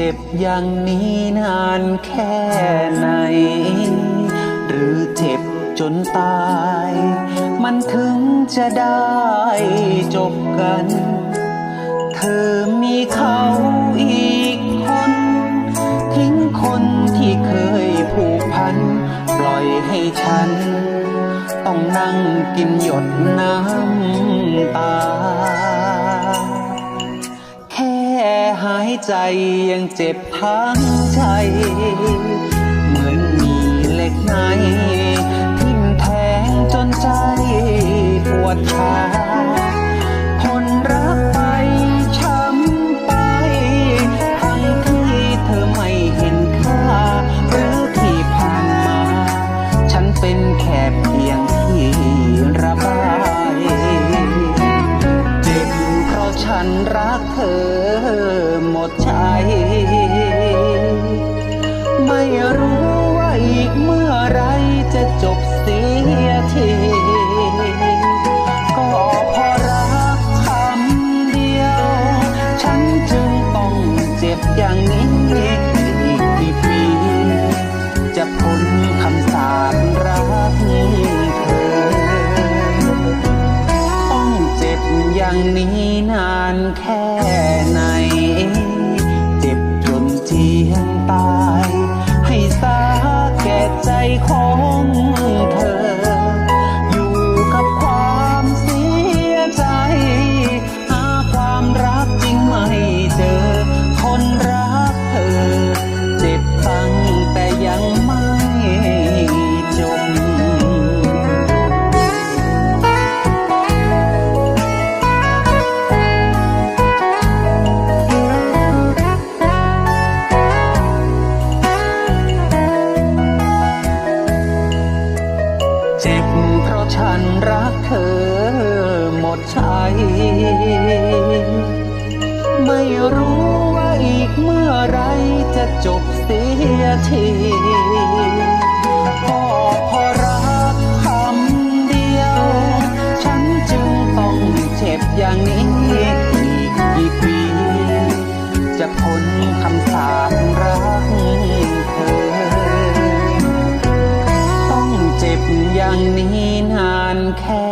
จ็บอย่างนี้นานแค่ไหน หรือเจ็บจนตาย มันถึงจะได้จบกัน เธอมีเขาอีกคน ทิ้งคนที่เคยผูกพัน ปล่อยให้ฉัน ต้องนั่งกินหยดน้ำตา หายใจยังเจ็บทั้งใจ เหมือนมีเหล็กในทิ่มแทงจนใจปวดชาคนรักไปช้ำไป ทั้งที่เธอไม่เห็นค่า หรือที่ผ่านมา ฉันเป็นแค่เพียงที่ระบาย ฉันรักเธอหมดใจ ไม่รู้ว่าอีกเมื่อ อย่างนี้นานแค่ไหน ฉันรักเธอหมดใจ ไม่รู้ว่าอีกเมื่อไรจะจบเสียทีก็เพอา